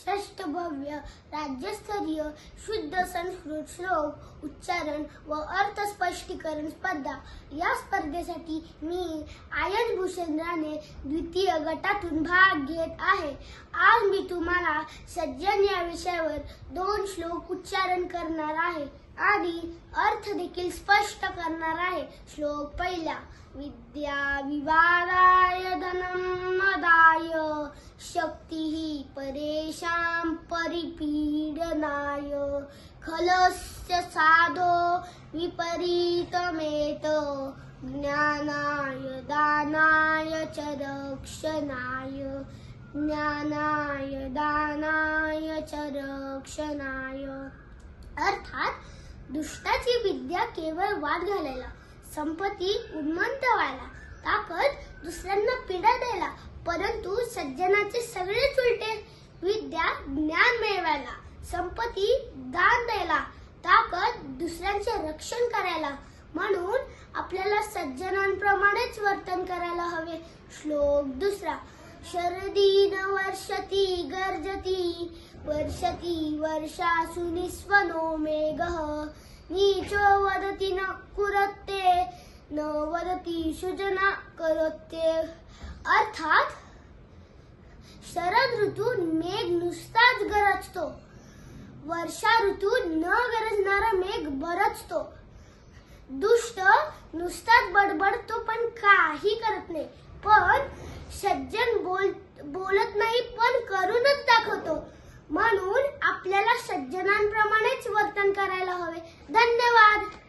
श्रेष्ठ भव्य राज्यस्तरीय शुद्ध संस्कृत श्लोक उच्चारण व अर्थ स्पष्टीकरण स्पर्धा. या स्पर्धेसाठी मी आयन भूषण राणे द्वितीय गटातून भाग घेत आहे. आज मी तुम्हाला सज्जन या विषयावर दोन श्लोक उच्चारण करणार आहे. आणि अर्थ देखील स्पष्ट करणार आहे. श्लोक पहिला विद्या विवादाय धनम मदाय शक्ती परेशां परिपीडनाय। खलस्य साधो विपरीतमेत। ज्ञानाय दानाय च रक्षणाय। ज्ञानाय दानाय च रक्षणाय। अर्थात दुष्टाची विद्या केवळ वाद घालायला संपत्ती उन्मंत व्हायला ताकद दुसऱ्यांना पीडा द्यायला परंतु सज्जनाचे सगळे संपत्ती दान द्यायला ताकद दुसऱ्यांचे रक्षण करायला. म्हणून आपल्याला सज्जनांप्रमाणेच वर्तन करायला हवे. श्लोक दुसरा. शरदीन वर्षती गर्जती वर्षती वर्षा सुनिस्वनो मेघः. नीचो वदती न कुरते न वदती सुजना करोते अर्थात शरद ऋतू मेघ नुसताच गरजतो. वर्षा ऋतू न गरजणारा मेघ बरचतो दुष्ट नुसताच बडबडतो पण काही करत नाही. पण सज्ज